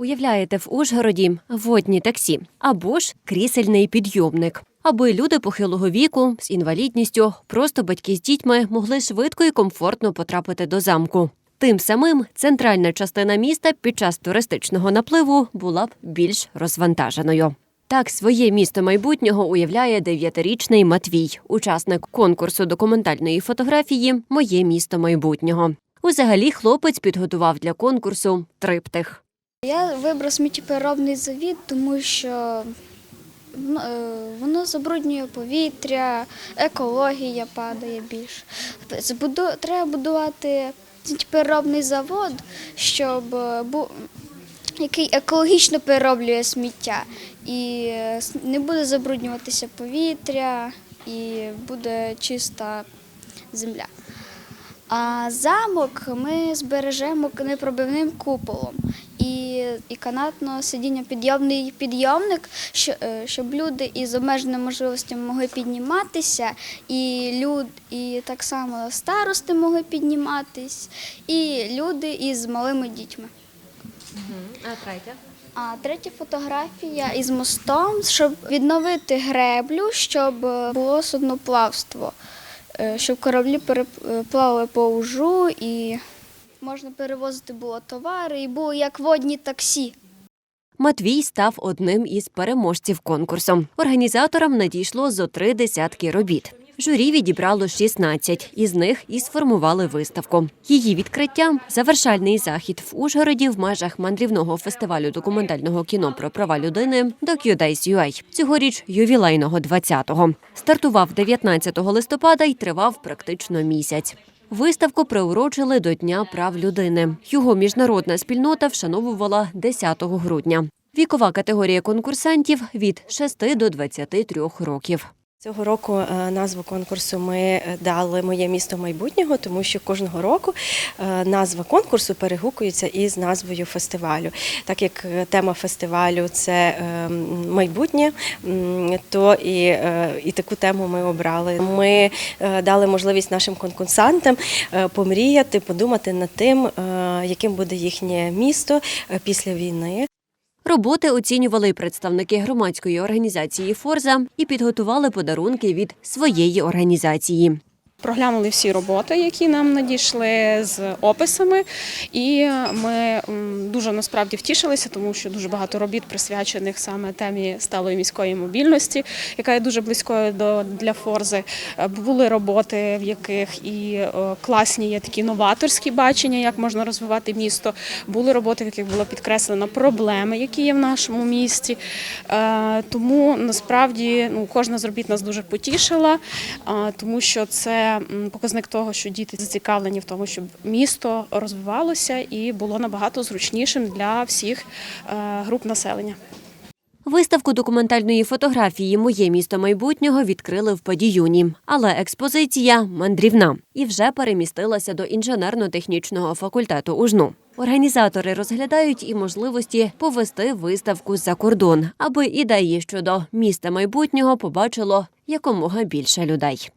Уявляєте, в Ужгороді водні таксі або ж крісельний підйомник. Аби люди похилого віку з інвалідністю, просто батьки з дітьми могли швидко і комфортно потрапити до замку. Тим самим центральна частина міста під час туристичного напливу була б більш розвантаженою. Так своє місто майбутнього уявляє дев'ятирічний Матвій, учасник конкурсу документальної фотографії Моє місто майбутнього. Взагалі хлопець підготував для конкурсу триптих. Я вибрав сміттєпереробний завід, тому що ну, е, воно забруднює повітря, екологія падає більше. Треба будувати сміттєпереробний завод, щоб е, який екологічно перероблює сміття. І е, не буде забруднюватися повітря, і буде чиста земля. А замок ми збережемо непробивним куполом і, і канатно сидіння підйомний підйомник, що, е, щоб люди із обмеженими можливостями могли підніматися, і люд, і так само старости могли підніматись, і люди із малими дітьми. А третя? А третя фотографія із мостом, щоб відновити греблю, щоб е, було судноплавство, е, щоб кораблі переплавали по ужу і можна перевозити було товари, і було як водні таксі. Матвій став одним із переможців конкурсу. Організаторам надійшло зо три десятки робіт. Журі відібрало 16, із них і сформували виставку. Її відкриття завершальний захід в Ужгороді в межах мандрівного фестивалю документального кіно про права людини DocuDays.ua. Цьогоріч ювілейного 20-го. Стартував 19 листопада і тривав практично місяць. Виставку приурочили до Дня прав людини. Його міжнародна спільнота вшановувала 10 грудня. Вікова категорія конкурсантів від 6 до 23 років. Цього року е, назву конкурсу ми е, дали Моє місто майбутнього, тому що кожного року е, назва конкурсу перегукується із назвою фестивалю. Так як тема фестивалю це майбутнє, то і, і таку тему ми обрали. Ми дали можливість нашим конкурсантам помріяти, подумати над тим, яким буде їхнє місто після війни. Роботи оцінювали представники громадської організації Форза і підготували подарунки від своєї організації. Проглянули всі роботи, які нам надійшли з описами, і ми дуже насправді втішилися, тому що дуже багато робіт присвячених саме темі сталої міської мобільності, яка є дуже близькою до для Форзи. Е, Були роботи, в яких і е, класні є такі новаторські бачення, як можна розвивати місто. Були роботи, в яких було підкреслено проблеми, які є в нашому місті. Е, Тому насправді ну, кожна з робіт нас дуже потішила, тому що це показник того, що діти зацікавлені в тому, щоб місто розвивалося і було набагато зручнішим для всіх е, груп населення. Виставку документальної фотографії Моє місто майбутнього відкрили в Падіюні, але експозиція мандрівна і вже перемістилася до інженерно-технічного факультету УЖНУ. Організатори розглядають і можливості повести виставку за кордон, аби ідеї щодо міста майбутнього побачило якомога більше людей.